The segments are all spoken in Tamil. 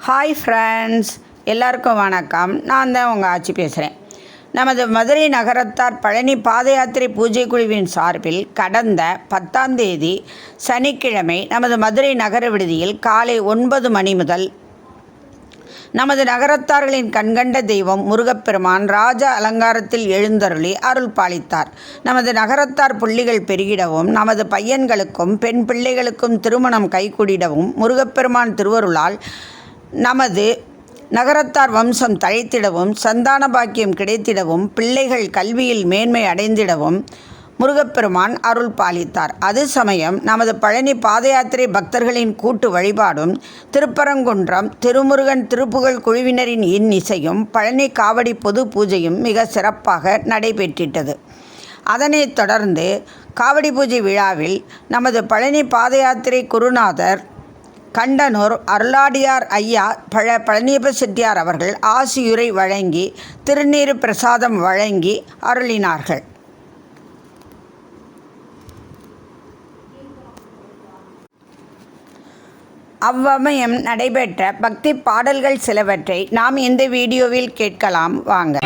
ஹாய் ஃப்ரெண்ட்ஸ் எல்லாருக்கும் வணக்கம். நான் தான் உங்கள் ஆட்சி பேசுகிறேன் நமது மதுரை நகரத்தார் பழனி பாத யாத்திரை பூஜை குழுவின் சார்பில் கடந்த பத்தாம் தேதி சனிக்கிழமை நமது மதுரை நகர விடுதியில் காலை ஒன்பது மணி முதல் நமது நகரத்தார்களின் கண்கண்ட தெய்வம் முருகப்பெருமான் ராஜ அலங்காரத்தில் எழுந்தருளி அருள் பாலித்தார். நமது நகரத்தார் புள்ளிகள் பெருகிடவும் நமது பையன்களுக்கும் பெண் பிள்ளைகளுக்கும் திருமணம் கைகூடிடவும் முருகப்பெருமான் திருவருளால் நமது நகரத்தார் வம்சம் தழைத்திடவும் சந்தான பாக்கியம் கிடைத்திடவும் பிள்ளைகள் கல்வியில் மேன்மை அடைந்திடவும் முருகப்பெருமான் அருள் பாலித்தார். அது சமயம் நமது பழனி பாத யாத்திரை பக்தர்களின் கூட்டு வழிபாடும் திருப்பரங்குன்றம் திருமுருகன் திருப்புகழ் குழுவினரின் இன்னிசையும் பழனி காவடி பொது பூஜையும் மிக சிறப்பாக நடைபெற்றிட்டது. அதனைத் தொடர்ந்து காவடி பூஜை விழாவில் நமது பழனி பாத யாத்திரை குருநாதர் கண்டனூர் அருளாடியார் ஐயா பழ பழனியப்ப செட்டியார் அவர்கள் ஆசியுரை வழங்கி திருநீர் பிரசாதம் வழங்கி அருளினார்கள். அவ்வமயம் நடைபெற்ற பக்தி பாடல்கள் சிலவற்றை நாம் இந்த வீடியோவில் கேட்கலாம். வாங்க.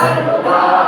Bye.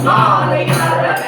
Oh, they got a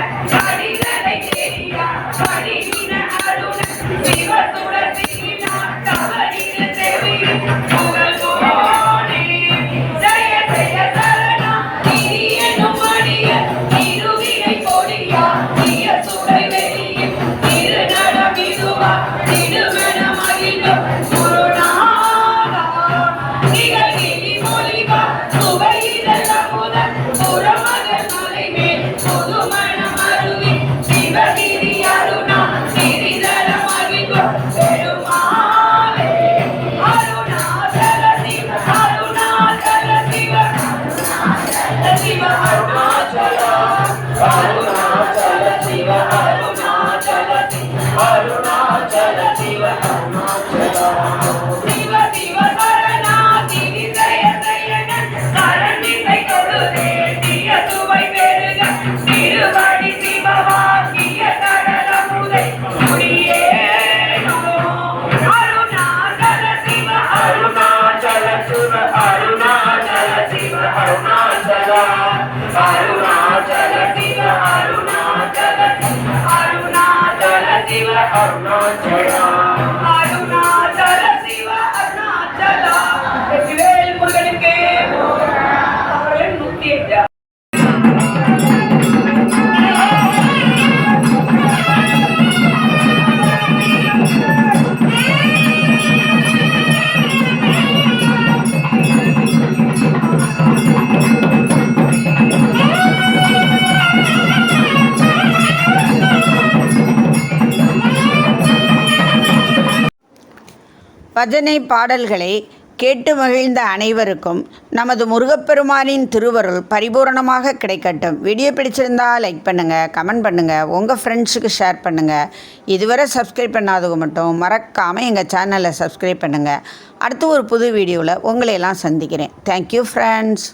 Yeah. பஜனை பாடல்களை கேட்டு மகிழ்ந்த அனைவருக்கும் நமது முருகப்பெருமானின் திருவருள் பரிபூரணமாக கிடைக்கட்டும். வீடியோ பிடிச்சிருந்தா லைக் பண்ணுங்கள் கமெண்ட் பண்ணுங்கள் உங்கள் ஃப்ரெண்ட்ஸுக்கு ஷேர் பண்ணுங்கள் இதுவரை சப்ஸ்கிரைப் பண்ணாதவங்க மட்டும் மறக்காமல் எங்கள் சேனலை சப்ஸ்கிரைப் பண்ணுங்கள் அடுத்து ஒரு புது வீடியோவில் உங்களையெல்லாம் சந்திக்கிறேன். Thank you friends